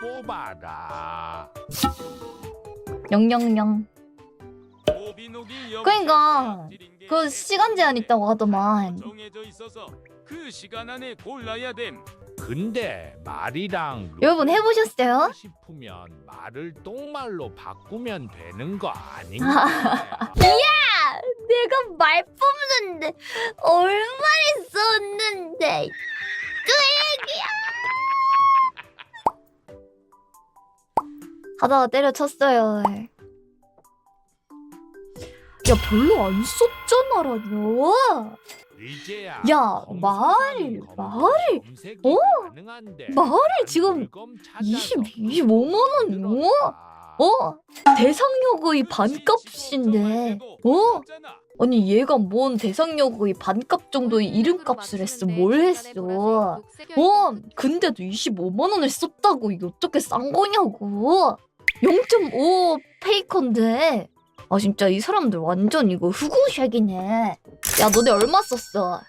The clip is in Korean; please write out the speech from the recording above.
뽑아라. 영영영. 그러니까 그 시간 제한 있다고 하더만. 정해져 있어서 그 시간 안에 골라야 됨. 근데 말이랑 여러분 해보셨어요? 싶으면 말을 똥말로 바꾸면 되는 거 아닌가? 내가 말 뽑는데 얼마나 썼는데 하다가 때려쳤어요. 야 별로 안 썼잖아라뇨. 야, 말, 말을, 검색이 어? 말을 난 지금 물건 찾아서 20, 25만 원이요? 어? 대상요구의 반값인데. 어? 아니 얘가 뭔 대상요구의 반값 정도의 이름값을 했어 뭘 했어 어 근데도 25만 원을 썼다고 이게 어떻게 싼 거냐고 0.5 페이커인데? 아 진짜 이 사람들 완전 이거 후구샥이네. 야 너네 얼마 썼어